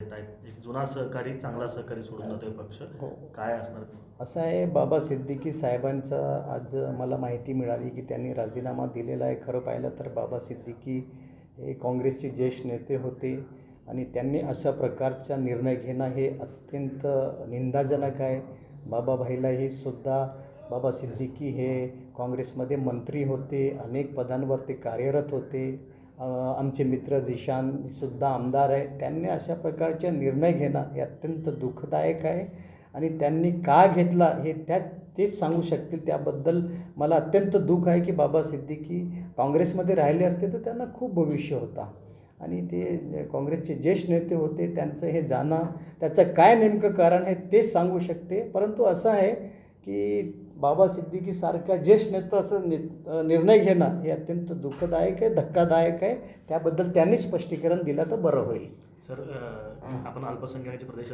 एक जुना सहकारी चांगला सहकारी सोडून जातोय पक्ष. हो काय असणार? असं आहे बाबा सिद्दीकी साहेबांचा आज मला माहिती मिळाली की त्यांनी राजीनामा दिलेला आहे. खरं पाहिलं तर बाबा सिद्दीकी हे काँग्रेसचे ज्येष्ठ नेते होते आणि त्यांनी अशा प्रकारचा निर्णय घेणं हे अत्यंत निंदाजनक आहे. बाबाभाईलाही सुद्धा बाबा सिद्दीकी हे काँग्रेसमध्ये मंत्री होते अनेक पदांवर ते कार्यरत होते. आमचे मित्र झिशानसुद्धा आमदार आहे. त्यांनी अशा प्रकारचे निर्णय घेणं हे अत्यंत दुःखदायक आहे. आणि त्यांनी का घेतला हे त्या तेच सांगू शकतील. त्याबद्दल मला अत्यंत दुःख आहे की बाबा सिद्दीकी काँग्रेसमध्ये राहिले असते तर त्यांना खूप भविष्य होता. आणि ते जे काँग्रेसचे ज्येष्ठ नेते होते त्यांचं हे जाणं त्याचं काय नेमकं कारण आहे तेच सांगू शकते. परंतु असं आहे की बाबा सिद्दीकीसारख्या ज्येष्ठ नेता असं नि निर्णय घेणं हे अत्यंत दुःखदायक आहे धक्कादायक आहे. त्याबद्दल त्यांनी स्पष्टीकरण दिलं तर बरं होईल. सर आपण अल्पसंख्याकांचे प्रदेश